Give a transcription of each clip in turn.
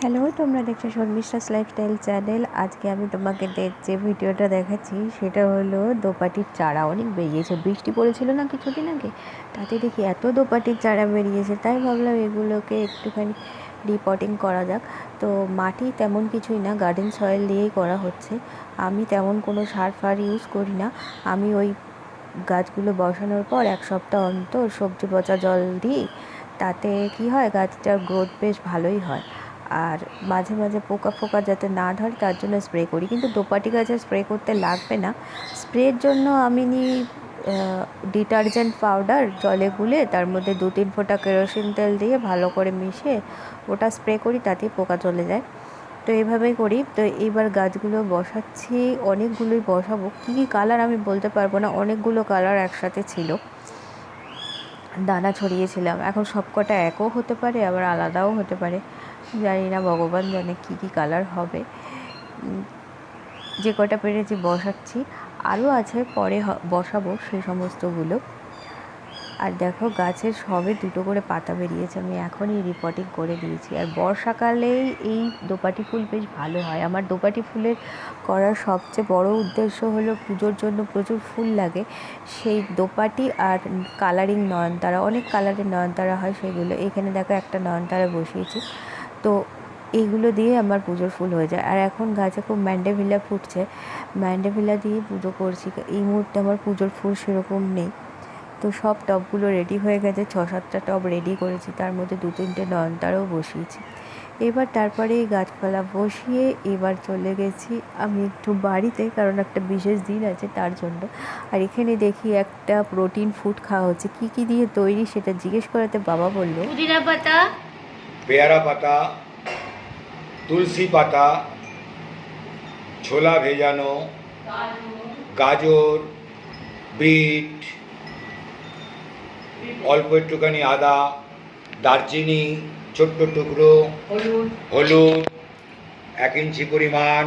Hello, তোমরা দেখছ Sharmistha's lifestyle channel আজকে আমি তোমাকে দে- যে ভিডিওটা দেখাচ্ছি, সেটা হলো দোপাটির চারা। অনেক বেরিয়েছে। বৃষ্টি পড়েছিল না কিছুদিন আগে? তাতে দেখি এত দোপাটির চারা বেরিয়েছে। তাই ভাবলাম এগুলোকে একটুখানি রিপোর্টিং করা যাক। তো মাটি তেমন কিছুই না গার্ডেন সয়েল দিয়েই করা হচ্ছে। আমি তেমন কোনো সার ফার ইউজ করি না। আমি ওই গাছগুলো বসানোর পর এক সপ্তাহ অন্তর সবজি পচা জল দিই। তাতে কি হয়, গাছটার গ্রোথ বেশ ভালোই হয়। আর মাঝে মাঝে পোকা ফোকা যাতে না ধরে, তার জন্য স্প্রে করি। কিন্তু দোপাটি গাছে স্প্রে করতে লাগবে না। স্প্রের জন্য আমি নিই ডিটারজেন্ট পাউডার জলে গুলে তার মধ্যে দু তিন ফোঁটা কেরোসিন তেল দিয়ে ভালো করে মিশিয়ে ওটা স্প্রে করি, তাতেই পোকা চলে যায়। তো এইভাবেই করি। তো এইবার গাছগুলো বসাচ্ছি অনেকগুলোই বসাবো। কী কী কালার আমি বলতে পারব না, অনেকগুলো কালার একসাথে ছিল। দানা ছড়িয়েছিলাম। এখন সব কটা একও হতে পারে, আবার আলাদাও হতে পারে। জানি না, ভগবান জানে কী কী কালার হবে। যে কটা পেরেছি বসাচ্ছি। আরও আছে, পরে বসাবো সেই সমস্তগুলো। আর দেখো, গাছের সবে দুটো করে পাতা বেরিয়েছে, আমি এখনই রিপোর্টিং করে দিয়েছি। আর বর্ষাকালেই এই দোপাটি ফুল বেশ ভালো হয়। আমার দোপাটি ফুলের করার সবচেয়ে বড় উদ্দেশ্য হলো পুজোর জন্য প্রচুর ফুল লাগে। সেই দোপাটি আর কালারিং নয়নতারা, অনেক কালারের নয়নতারা হয় সেগুলো। এখানে দেখো একটা নয়নতারা বসিয়েছি। তো এইগুলো দিয়ে আমার পুজোর ফুল হয়ে যায়। আর এখন গাছে খুব ম্যান্ডেভিলা ফুটছে। ম্যান্ডেভিলা দিয়ে পুজো করছি। এই মুহূর্তে আমার পুজোর ফুল সেরকম নেই। তো সব টবগুলো রেডি হয়ে গেছে। ছ সাতটা টব রেডি করেছি। তার মধ্যে দু তিনটে নয়নতারাও বসিয়েছি। এবার তারপরে এই গাছপালা বসিয়ে এবার চলে গেছি আমি একটু বাড়িতে, কারণ একটা বিশেষ দিন আছে তার জন্য। আর এখানে দেখি একটা প্রোটিন ফুড খাওয়া হচ্ছে। কী কী দিয়ে তৈরি সেটা জিজ্ঞেস করাতে বাবা বলল, পুদিনা পাতা পেয়ারা পাতা, তুলসী পাতা, ছোলা ভেজানো, গাজর, বিট, অল্প একটুখানি আদা, দারচিনি, ছোট্ট টুকরো, হলুদ, এক ইঞ্চি পরিমাণ,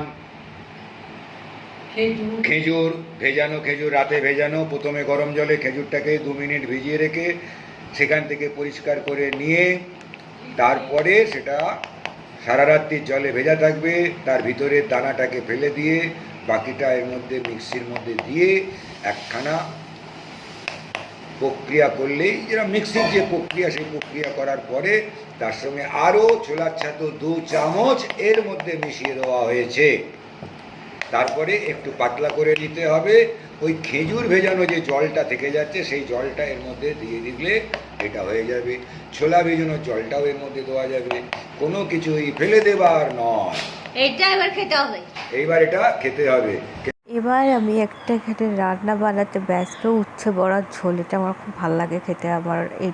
খেজুর ভেজানো, খেজুর রাতে ভেজানো, প্রথমে গরম জলে খেজুরটাকে দু মিনিট ভিজিয়ে রেখে সেখান থেকে পরিষ্কার করে নিয়ে তারপরে সেটা সারা রাত্রির জলে ভেজা থাকবে, তার ভিতরে দানাটাকে ফেলে দিয়ে, বাকিটা এর মধ্যে মিক্সির মধ্যে দিয়ে একখানা প্রক্রিয়া করলেই যেটা মিক্সির যে প্রক্রিয়া, সেই প্রক্রিয়া করার পরে তার সঙ্গে আরও ছোলার ছাতু দু চামচ এর মধ্যে মিশিয়ে দেওয়া হয়েছে। তারপরে একটু পাতলা করে নিতে হবে। ওই খেজুর ভেজানো যে জলটা থেকে যাচ্ছে, সেই জলটা এর মধ্যে দিয়ে দিলে এটা হয়ে যাবে। ছোলা ভেজানো জলটাও এর মধ্যে দেওয়া যাবে। কোনো কিছুই ফেলে দেবার নয়। এটা এবার খেতে হবে। এইবার এটা খেতে হবে। এবার আমি একটা খেতে রান্না বানাতে ব্যস্ত উচ্ছে বড়ার ঝোল এটা আমার খুব ভালো লাগে খেতে। আমার এই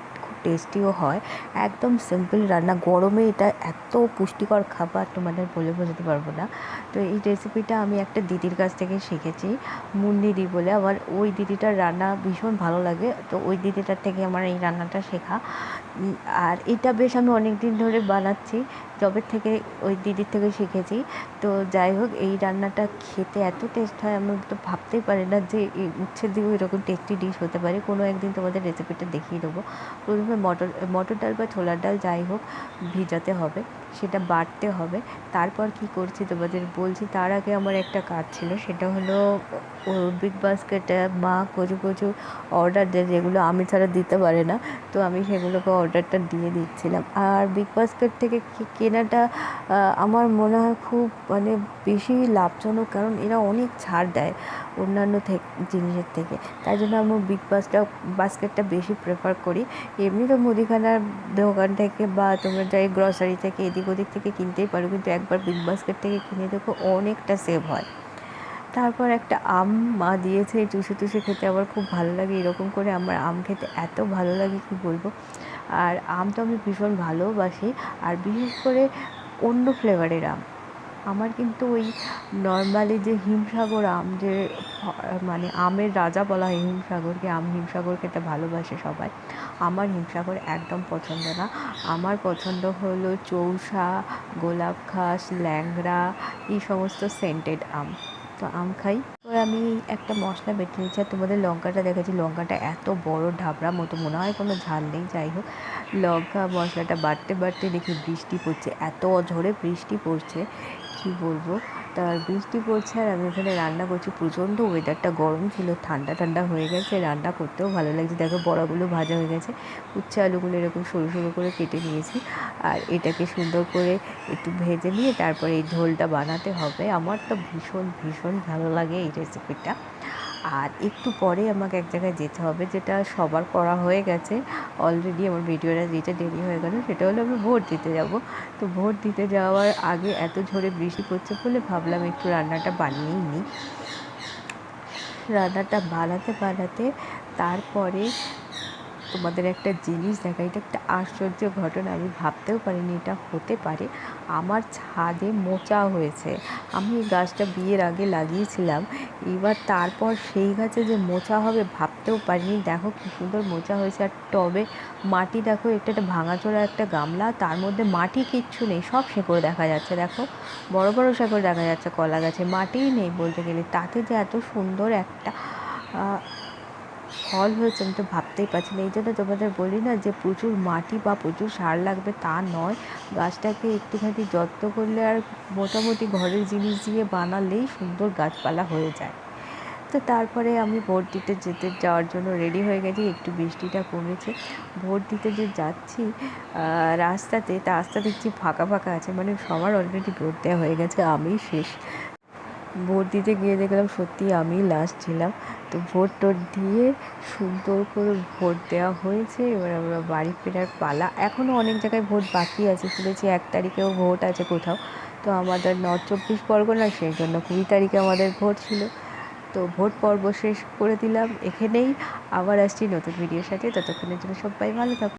টেস্টিও হয়। একদম সিম্পল রান্না। গরমে এটা এত পুষ্টিকর খাবার তোমাদের বলে বোঝাতে পারব না। তো এই রেসিপিটা আমি একটা দিদির কাছ থেকে শিখেছি মুন্দিদি বলে। আমার ওই দিদিটার রান্না ভীষণ ভালো লাগে। তো ওই দিদিটার থেকে আমার এই রান্নাটা শেখা। আর এটা বেশ আমি অনেক দিন ধরে বানাচ্ছি। যবে থেকে, ওই দিদির থেকে শিখেছি। তো যাই হোক, এই রান্নাটা খেতে এত টেস্ট হয়, আমি তো ভাবতেই পারি না যে উচ্ছের দিকেও এরকম টেস্টি ডিশ হতে পারে। কোনো একদিন তোমাদের রেসিপিটা দেখিয়ে দেবো। প্রথমে মটর মটর ডাল বা ছোলার ডাল যাই হোক, ভিজাতে হবে, সেটা বাটতে হবে। তারপর কি করছি তোমাদের বলছি, তার আগে আমার একটা কাজ ছিল, সেটা হলো বিগ বাস্কেটে মা কচু কচু অর্ডার দেয়, যেগুলো আমি ছাড়া দিতে পারে না। তো আমি সেগুলোকে অর্ডারটা দিয়ে দিচ্ছিলাম। আর বিগ বাস্কেট থেকে কি- কেনাটা আমার মনে হয় খুব মানে বেশি লাভজনক, কারণ এরা অনেক ছাড় দেয় অন্যান্য জিনিসের থেকে। তাই জন্য আমি বিগ বাসটা বাস্কেটটা বেশি প্রেফার করি। এমনি তো মুদিখানার দোকান থেকে বা তোমরা যাই গ্রসারি থেকে এদিক ওদিক থেকে কিনতেই পারো, কিন্তু একবার বিগ বাস্কেট থেকে কিনে দেখো অনেকটা সেভ হয়। তারপর একটা আম মা দিয়েছে চুষে টুষে খেতে আমার খুব ভালো লাগে। এরকম করে আমার আম খেতে এত ভালো লাগে, কি বলব? আর আম তো আমি ভীষণ ভালোবাসি। আর বিশেষ করে অন্য ফ্লেভারের আম। আমার কিন্তু ওই নর্মালি যে হিমসাগর আম যে মানে আমের রাজা বলা হয় হিমসাগরকে, আম হিমসাগর খেতে ভালোবাসে সবাই। আমার হিমসাগর একদম পছন্দ না। আমার পছন্দ হলো চৌসা, গোলাপ ঘাস, ল্যাংড়া, এই সমস্ত সেন্টেড আম। তো আম খাই। আমি একটা মশলা বেটে নিচ্ছি আর তোমাদের লঙ্কাটা দেখেছি লঙ্কাটা এত বড় ঢাবড়া মতো, মনে হয় কোনো ঝাল নেই, যাই হোক। লঙ্কা মশলাটা বাড়তে বাড়তে দেখি বৃষ্টি পড়ছে, এত ঝরে বৃষ্টি পড়ছে, কি বলব? তার বৃষ্টি পড়ছে আর আমি ওখানে রান্না করছি। প্রচণ্ড ওয়েদারটা গরম ছিল, ঠান্ডা ঠান্ডা হয়ে গেছে, রান্না করতেও ভালো লাগছে। দেখো বড়াগুলো ভাজা হয়ে গেছে, উচ্ছে আলুগুলো এরকম সরু সরু করে কেটে নিয়েছি আর এটাকে সুন্দর করে একটু ভেজে নিয়ে তারপরে এই ঝোলটা বানাতে হবে। আমার তো ভীষণ ভীষণ ভালো লাগে এই রেসিপিটা আর একটু পরে আমাকে এক জায়গায় যেতে হবে, যেটা সবার করা হয়ে গেছে। অলরেডি আমার ভিডিওটা যেটা দেরি হয়ে গেল সেটা হলো আমি ভোট দিতে যাব। তো ভোট দিতে যাওয়ার আগে এত ঝড়ে বৃষ্টি পড়ছে বলে ভাবলাম একটু রান্নাটা বানিয়েই নিই। রান্নাটা বানাতে বানাতে তারপরে তোমাদের একটা জিনিস দেখা, এটা একটা আশ্চর্য ঘটনা, আমি ভাবতেও পারিনি এটা হতে পারে। আমার ছাদে মোচা হয়েছে। আমি গাছটা বিয়ের আগে লাগিয়েছিলাম। এবার তারপর সেই গাছে যে মোচা হবে ভাবতেও পারিনি। দেখো কী সুন্দর মোচা হয়েছে। আর টবে মাটি দেখো, একটা একটা ভাঙাচোরা একটা গামলা, তার মধ্যে মাটি কিচ্ছু নেই, সব শেকড় দেখা যাচ্ছে, দেখো। বড় বড় শেকড় দেখা যাচ্ছে কলা গাছে। মাটিই নেই বলতে গেলে। তাতে যে এত সুন্দর একটা ফল হয়েছে, আমি তো ভাবতেই পারছি না। এই জন্য তোমাদের বলি না যে প্রচুর মাটি বা প্রচুর সার লাগবে তা নয়। গাছটাকে একটুখানি যত্ন করলে আর মোটামুটি ঘরের জিনিস দিয়ে বানালেই সুন্দর গাছপালা হয়ে যায়। তো তারপরে আমি ভোট দিতে যেতে যাওয়ার জন্য রেডি হয়ে গেছি, একটু বৃষ্টিটা কমেছে। ভোট দিতে যে যাচ্ছি রাস্তাতে, তা রাস্তা দেখছি ফাঁকা ফাঁকা আছে মানে সবার অলরেডি ভোট দেওয়া হয়ে গেছে আমি শেষ। ভোট দিতে গিয়ে দেখলাম সত্যি আমি লাস্ট ছিলাম। তো ভোট টোট দিয়ে সুন্দর করে ভোট দেওয়া হয়েছে। এবার আমরা বাড়ি ফেরার পালা। এখনও অনেক জায়গায় ভোট বাকি আছে। শুনেছি এক তারিখেও ভোট আছে কোথাও। তো আমাদের নর্থ চব্বিশ পরগনা, সেই জন্য কুড়ি তারিখে আমাদের ভোট ছিল। তো ভোট পর্ব শেষ করে দিলাম এখানেই। আবার আসছি নতুন ভিডিওর সাথে। ততক্ষণের জন্য সবাই ভালো থাকো।